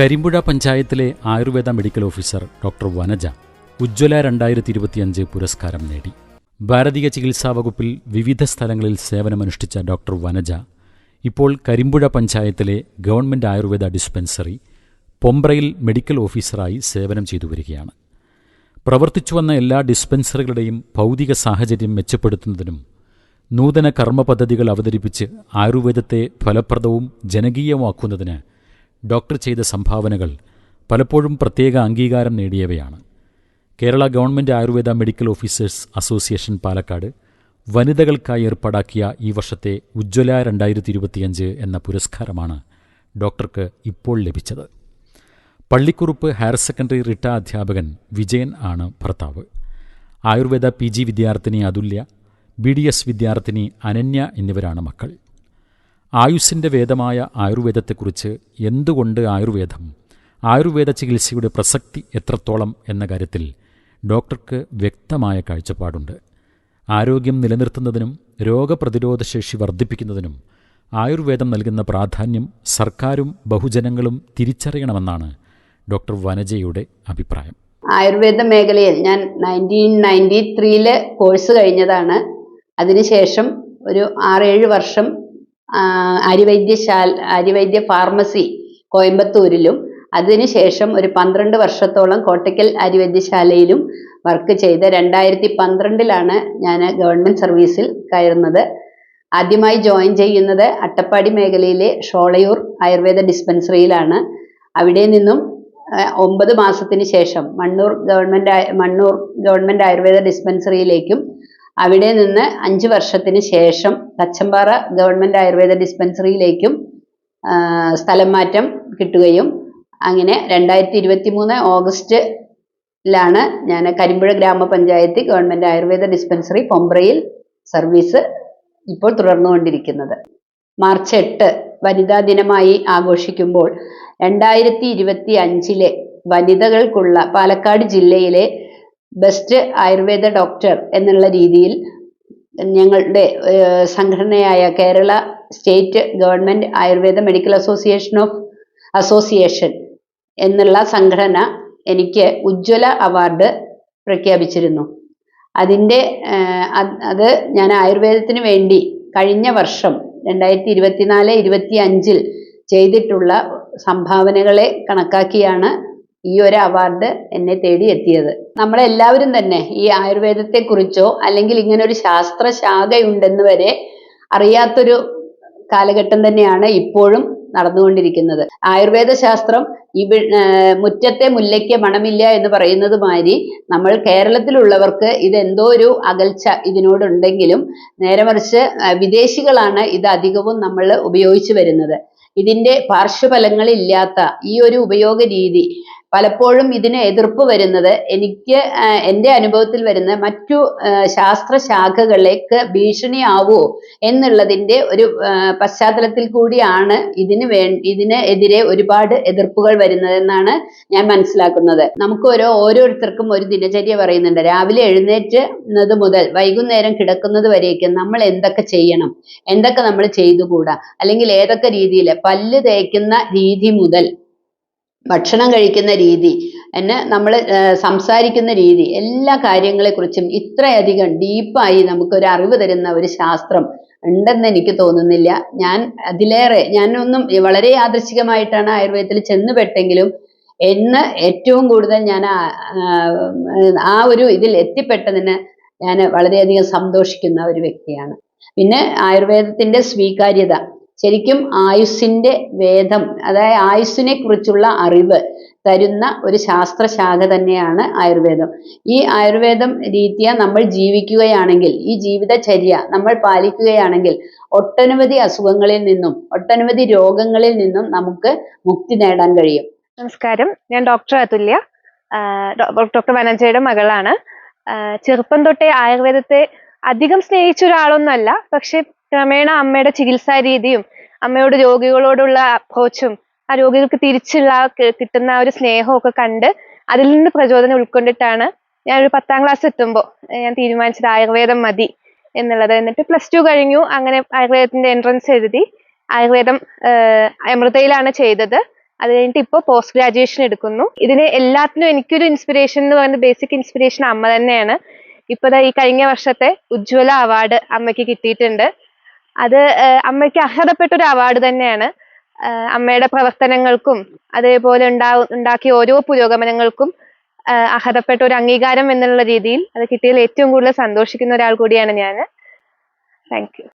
കരിമ്പുഴ പഞ്ചായത്തിലെ Ayurveda medical officer doctor Vanaja Ujjwala രണ്ടായിരത്തി ഇരുപത്തിയഞ്ച് പുരസ്കാരം നേടി. ഭാരതീയ ചികിത്സാ വകുപ്പിൽ വിവിധ സ്ഥലങ്ങളിൽ സേവനമനുഷ്ഠിച്ച ഡോക്ടർ വനജ ഇപ്പോൾ കരിമ്പുഴ പഞ്ചായത്തിലെ ഗവൺമെന്റ് ആയുർവേദ ഡിസ്പെൻസറി പൊമ്പ്രയിൽ മെഡിക്കൽ ഓഫീസറായി സേവനം ചെയ്തു വരികയാണ്. പ്രവർത്തിച്ചുവന്ന എല്ലാ ഡിസ്പെൻസറികളുടെയും ഭൗതിക സാഹചര്യം മെച്ചപ്പെടുത്തുന്നതിനും നൂതന കർമ്മ പദ്ധതികൾ അവതരിപ്പിച്ച് ആയുർവേദത്തെ ഫലപ്രദവും ജനകീയമാക്കുന്നതിന് ഡോക്ടർ ചെയ്ത സംഭാവനകൾ പലപ്പോഴും പ്രത്യേക അംഗീകാരം നേടിയവയാണ്. Kerala government Ayurveda medical officers association Palakkad വനിതകൾക്കായി ഏർപ്പാടാക്കിയ ഈ വർഷത്തെ ഉജ്ജ്വല രണ്ടായിരത്തി ഇരുപത്തിയഞ്ച് എന്ന പുരസ്കാരമാണ് ഡോക്ടർക്ക് ഇപ്പോൾ ലഭിച്ചത്. പള്ളിക്കുറുപ്പ് ഹയർ സെക്കൻഡറി റിട്ട അധ്യാപകൻ വിജയൻ ആണ് ഭർത്താവ്. ആയുർവേദ പി ജി വിദ്യാർത്ഥിനി അതുല്യ ബി ഡി എസ് വിദ്യാർത്ഥിനി അനന്യ എന്നിവരാണ് മക്കൾ. ആയുസ്സിന്റെ വേദമായ ആയുർവേദത്തെക്കുറിച്ച് എന്തുകൊണ്ട് ആയുർവേദം? ആയുർവേദ ചികിത്സയുടെ പ്രസക്തി എത്രത്തോളം എന്ന കാര്യത്തിൽ ഡോക്ടർക്ക് വ്യക്തമായ കാഴ്ചപ്പാടുണ്ട്. ആരോഗ്യം നിലനിർത്തുന്നതിനും രോഗപ്രതിരോധ ശേഷി വർദ്ധിപ്പിക്കുന്നതിനും ആയുർവേദം നൽകുന്ന പ്രാധാന്യം സർക്കാരും ബഹുജനങ്ങളും തിരിച്ചറിയണമെന്നാണ് ഡോക്ടർ വനജയുടെ അഭിപ്രായം. ആയുർവേദ മേഖലയിൽ ഞാൻ നയന്റീൻ നയന്റി ത്രീയിൽ കോഴ്സ് കഴിഞ്ഞതാണ്. അതിനുശേഷം ഒരു ആറേഴ് വർഷം ആര്യവൈദ്യശാല ആര്യവൈദ്യ ഫാർമസി കോയമ്പത്തൂരിലും അതിനുശേഷം ഒരു പന്ത്രണ്ട് വർഷത്തോളം കോട്ടയ്ക്കൽ ആര്യവൈദ്യശാലയിലും വർക്ക് ചെയ്ത് രണ്ടായിരത്തി പന്ത്രണ്ടിലാണ് ഞാൻ ഗവൺമെന്റ് സർവീസിൽ കയറുന്നത്. ആദ്യമായി ജോയിൻ ചെയ്യുന്നത് അട്ടപ്പാടി മേഖലയിലെ ഷോളയൂർ ആയുർവേദ ഡിസ്പെൻസറിയിലാണ് അവിടെ നിന്നും ഒമ്പത് മാസത്തിന് ശേഷം മണ്ണൂർ ഗവൺമെന്റ് മണ്ണൂർ ഗവൺമെന്റ് ആയുർവേദ ഡിസ്പെൻസറിയിലേക്കും അവിടെ നിന്ന് അഞ്ച് വർഷത്തിന് ശേഷം തച്ചമ്പാറ ഗവൺമെന്റ് ആയുർവേദ ഡിസ്പെൻസറിയിലേക്കും സ്ഥലം മാറ്റം കിട്ടുകയും അങ്ങനെ രണ്ടായിരത്തി ഇരുപത്തി മൂന്ന് ഓഗസ്റ്റിലാണ് ഞാൻ കരിമ്പുഴ ഗ്രാമപഞ്ചായത്ത് ഗവൺമെന്റ് ആയുർവേദ ഡിസ്പെൻസറി പൊമ്പ്രയിൽ സർവീസ് ഇപ്പോൾ തുടർന്നുകൊണ്ടിരിക്കുന്നത്. മാർച്ച് എട്ട് വനിതാ ദിനമായി ആഘോഷിക്കുമ്പോൾ രണ്ടായിരത്തി ഇരുപത്തി അഞ്ചിലെ വനിതകൾക്കുള്ള പാലക്കാട് ജില്ലയിലെ ബെസ്റ്റ് ആയുർവേദ ഡോക്ടർ എന്നുള്ള രീതിയിൽ ഞങ്ങളുടെ സംഘടനയായ Kerala state government Ayurveda medical association of association എന്നുള്ള സംഘടന എനിക്ക് ഉജ്ജ്വല അവാർഡ് പ്രഖ്യാപിച്ചിരുന്നു. അതിന്റെ അത് ഞാൻ ആയുർവേദത്തിന് വേണ്ടി കഴിഞ്ഞ വർഷം രണ്ടായിരത്തി ഇരുപത്തിനാല് ഇരുപത്തി അഞ്ചിൽ ചെയ്തിട്ടുള്ള സംഭാവനകളെ കണക്കാക്കിയാണ് ഈ ഒരു അവാർഡ് എന്നെ തേടി എത്തിയത്. നമ്മളെല്ലാവരും തന്നെ ഈ ആയുർവേദത്തെക്കുറിച്ചോ അല്ലെങ്കിൽ ഇങ്ങനെ ഒരു ശാസ്ത്ര ശാഖയുണ്ടെന്ന് വരെ അറിയാത്തൊരു കാലഘട്ടം തന്നെയാണ് ഇപ്പോഴും നടന്നുകൊണ്ടിരിക്കുന്നത്. ആയുർവേദ ശാസ്ത്രം ഈ മുറ്റത്തെ മുല്ലയ്ക്ക് മണമില്ല എന്ന് പറയുന്നത് മാതിരി നമ്മൾ കേരളത്തിലുള്ളവർക്ക് ഇതെന്തോ ഒരു അകൽച്ച ഇതിനോടുണ്ടെങ്കിലും നേരെ മറിച്ച് വിദേശികളാണ് ഇത് അധികവും നമ്മൾ ഉപയോഗിച്ചു വരുന്നത്. ഇതിന്റെ പാർശ്വഫലങ്ങളില്ലാത്ത ഈ ഒരു ഉപയോഗ രീതി പലപ്പോഴും ഇതിന് എതിർപ്പ് വരുന്നത് എനിക്ക് എന്റെ അനുഭവത്തിൽ വരുന്ന മറ്റു ശാസ്ത്ര ശാഖകളിലേക്ക് ഭീഷണിയാവുമോ എന്നുള്ളതിന്റെ ഒരു പശ്ചാത്തലത്തിൽ കൂടിയാണ് ഇതിന് വേ ഇതിന് എതിരെ ഒരുപാട് എതിർപ്പുകൾ വരുന്നതെന്നാണ് ഞാൻ മനസ്സിലാക്കുന്നത്. നമുക്ക് ഓരോ ഓരോരുത്തർക്കും ഒരു ദിനചര്യ പറയുന്നുണ്ട്. രാവിലെ എഴുന്നേറ്റ് മുതൽ വൈകുന്നേരം കിടക്കുന്നത് വരേക്കും നമ്മൾ എന്തൊക്കെ ചെയ്യണം? എന്തൊക്കെ നമ്മൾ ചെയ്തുകൂടാ? അല്ലെങ്കിൽ ഏതൊക്കെ രീതിയിൽ പല്ല് തേക്കുന്ന രീതി മുതൽ ഭക്ഷണം കഴിക്കുന്ന രീതി എന്നെ നമ്മൾ സംസാരിക്കുന്ന രീതി എല്ലാ കാര്യങ്ങളെക്കുറിച്ചും ഇത്രയധികം ഡീപ്പായി നമുക്കൊരു അറിവ് തരുന്ന ഒരു ശാസ്ത്രം ഉണ്ടെന്ന് എനിക്ക് തോന്നുന്നില്ല. ഞാൻ അതിലേറെ ഞാനൊന്നും വളരെ യാദൃശികമായിട്ടാണ് ആയുർവേദത്തിൽ ചെന്നുപെട്ടെങ്കിലും എന്ന് ഏറ്റവും കൂടുതൽ ഞാൻ ആ ഒരു ഇതിൽ എത്തിപ്പെട്ടതിന് ഞാൻ വളരെയധികം സന്തോഷിക്കുന്ന ഒരു വ്യക്തിയാണ്. പിന്നെ ആയുർവേദത്തിന്റെ സ്വീകാര്യത. ശരിക്കും ആയുസ്സിന്റെ വേദം അതായത് ആയുസ്സിനെ കുറിച്ചുള്ള അറിവ് തരുന്ന ഒരു ശാസ്ത്രശാഖ തന്നെയാണ് ആയുർവേദം. ഈ ആയുർവേദം രീതിയ നമ്മൾ ജീവിക്കുകയാണെങ്കിൽ ഈ ജീവിതചര്യ നമ്മൾ പാലിക്കുകയാണെങ്കിൽ ഒട്ടനവധി അസുഖങ്ങളിൽ നിന്നും ഒട്ടനവധി രോഗങ്ങളിൽ നിന്നും നമുക്ക് മുക്തി നേടാൻ കഴിയും. നമസ്കാരം. ഞാൻ ഡോക്ടർ അതുല്യ. ഡോക്ടർ വനജയുടെ മകളാണ്. ചെറുപ്പം തൊട്ടേ ആയുർവേദത്തെ അധികം സ്നേഹിച്ച ഒരാളൊന്നല്ല പക്ഷെ ക്രമേണ അമ്മയുടെ ചികിത്സാ രീതിയും അമ്മയോട് രോഗികളോടുള്ള അപ്രോച്ചും ആ രോഗികൾക്ക് തിരിച്ചുള്ള കിട്ടുന്ന ഒരു സ്നേഹമൊക്കെ കണ്ട് അതിൽ നിന്ന് പ്രചോദനം ഉൾക്കൊണ്ടിട്ടാണ് ഞാൻ ഒരു പത്താം ക്ലാസ് എത്തുമ്പോൾ ഞാൻ തീരുമാനിച്ചത് ആയുർവേദം മതി എന്നുള്ളത്. എന്നിട്ട് പ്ലസ് ടു കഴിഞ്ഞു. അങ്ങനെ ആയുർവേദത്തിന്റെ എൻട്രൻസ് എഴുതി ആയുർവേദം അമൃതയിലാണ് ചെയ്തത്. അത് കഴിഞ്ഞിട്ട് ഇപ്പോൾ പോസ്റ്റ് ഗ്രാജുവേഷൻ എടുക്കുന്നു. ഇതിന് എല്ലാത്തിനും എനിക്കൊരു ഇൻസ്പിറേഷൻ എന്ന് പറയുന്നത് ബേസിക് ഇൻസ്പിറേഷൻ അമ്മ തന്നെയാണ്. ഇപ്പൊ ഈ കഴിഞ്ഞ വർഷത്തെ ഉജ്ജ്വല അവാർഡ് അമ്മയ്ക്ക് കിട്ടിയിട്ടുണ്ട്. അത് അമ്മയ്ക്ക് അർഹതപ്പെട്ട ഒരു അവാർഡ് തന്നെയാണ് അമ്മയുടെ പ്രവർത്തനങ്ങൾക്കും അതേപോലെ ഉണ്ടാ ഉണ്ടാക്കിയ ഓരോ പുരോഗമനങ്ങൾക്കും അർഹതപ്പെട്ട ഒരു അംഗീകാരം എന്നുള്ള രീതിയിൽ അത് കിട്ടിയതിൽ ഏറ്റവും കൂടുതൽ സന്തോഷിക്കുന്ന ഒരാൾ കൂടിയാണ് ഞാൻ താങ്ക് യു